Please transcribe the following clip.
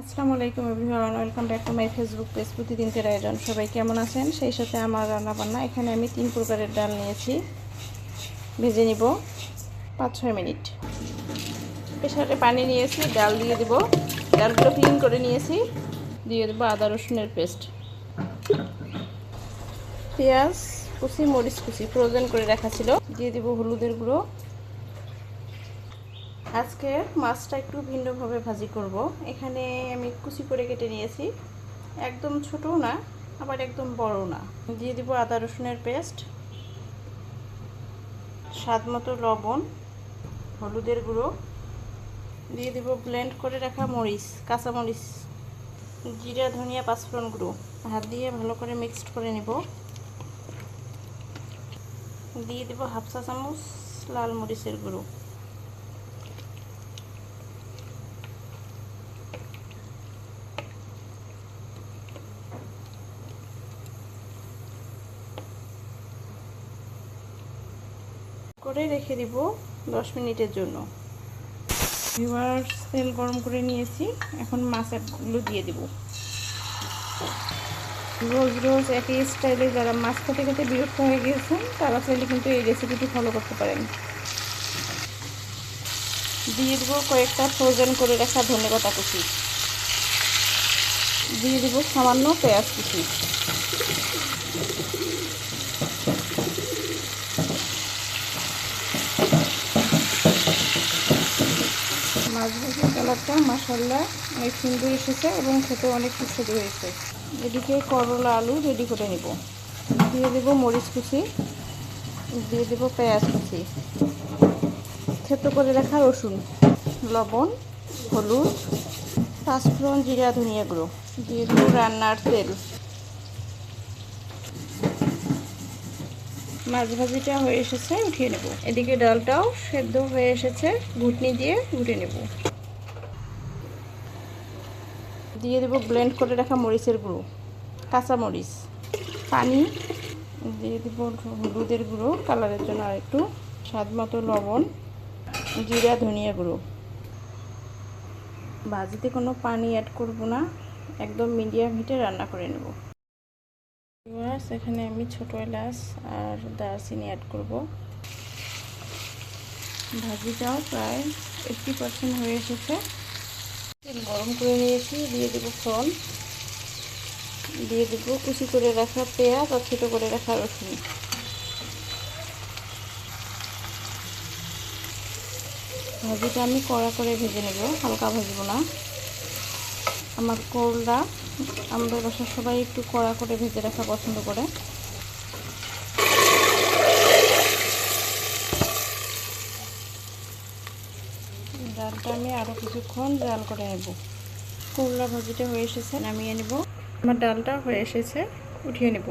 আসসালামু আলাইকুম everyone, welcome back to my Facebook page, প্রতিদিন তের আয়োজন। সবাই কেমন আছেন? সেই সাথে আমার রান্না বান্না এখানে আমি তিন প্রকারের ডাল নিয়েছি। ভেজে নিব পাঁচ ছয় মিনিট প্রেশারে পানি নিয়েছি, ডাল দিয়ে দেব। ডালগুলো ক্লিন করে নিয়েছি। দিয়ে দেবো আদা রসুনের পেস্ট। পেঁয়াজ কুচি, মরিচ কুচি, ফ্রোজেন করে রাখা ছিল। দিয়ে দেবো হলুদের গুঁড়ো। আজকে মাছটা একটু ভিন্নভাবে ভাজি করব। এখানে আমি কুচি করে কেটে নিয়েছি। একদম ছোট না, আবার একদম বড় না। দিয়ে দিব আদা রসুনের পেস্ট, স্বাদ মতো লবণ, হলুদের গুঁড়ো। দিয়ে দিব ব্লেন্ড করে রাখা মরিচ, কাঁচা মরিচ, জিরা, ধনিয়া, পাঁচফোড়ন গুঁড়ো। হাত দিয়ে ভালো করে মিক্সড করে নিব। দিয়ে দিব হাফ চা চামচ লাল মরিচের গুঁড়ো। করে রেখে দিব দশ মিনিটের জন্য। এবার তেল গরম করে নিয়েছি। এখন মাছগুলো দিয়ে দেব। রোজ রোজ একই স্টাইলে যারা মাছ খেতে খেতে বিরক্ত হয়ে গিয়েছেন, তারা চাইলে কিন্তু এই রেসিপিটি ফলো করতে পারেন। দিয়ে দেবো কয়েকটা ফ্রোজেন করে রাখা ধনেপাতা কুচি। দিয়ে দেবো সামান্য পেঁয়াজ কুচি। মাছ কালারটা মাসাল্লা অনেক সুন্দর এসেছে এবং খেতে অনেক সুস্বাদু হয়েছে। এদিকে করলা আলু রেডি করে নিব। দিয়ে দেবো মরিচ কুচি, দিয়ে দেবো পেঁয়াজ কুচি। থেতো করে রাখা রসুন, লবণ, হলুদ, পাঁচফোড়ন, জিরা, ধনিয়া গুঁড়ো। দিয়ে দেবো রান্নার তেল। মাছ ভাজিটা হয়ে এসেছে উঠিয়ে নেব। এদিকে ডালটাও সেদ্ধ হয়ে এসেছে, ঘুটনি দিয়ে ঘুটে নেব। দিয়ে দেবো ব্লেন্ড করে রাখা মরিচের গুঁড়ো, কাঁচা মরিচ, পানি। দিয়ে দেবো হলুদের গুঁড়ো, কালারের জন্য আর একটু স্বাদ মতো লবণ, জিরা, ধনিয়া গুঁড়ো। ভাজিতে কোনো পানি অ্যাড করব না, একদম মিডিয়াম হিটে রান্না করে নেব। ভিউয়ার্স এখানে আমি ছোটো এলাচ আর দারচিনি অ্যাড করব। ভাজিটাও প্রায় এইটটি পার্সেন্ট হয়ে এসেছে। গরম করে নিয়েছি, দিয়ে দেবো ফোন দিয়ে দেবো কুচি করে রাখা পেঁয়াজ আর ছোটো করে রাখা রসুন। ভাজিটা আমি কড়া করে ভেজে নেব, হালকা ভাজবো না। আমার কোলরা। আমাদের বাসার সবাই একটু কড়া করে ভেজে রাখা পছন্দ করে। ডালটা আমি আরও কিছুক্ষণ জাল করে নেব। করলা ভাজিটা হয়ে এসেছে, নামিয়ে নেব। আমার ডালটা হয়ে এসেছে, উঠিয়ে নেব।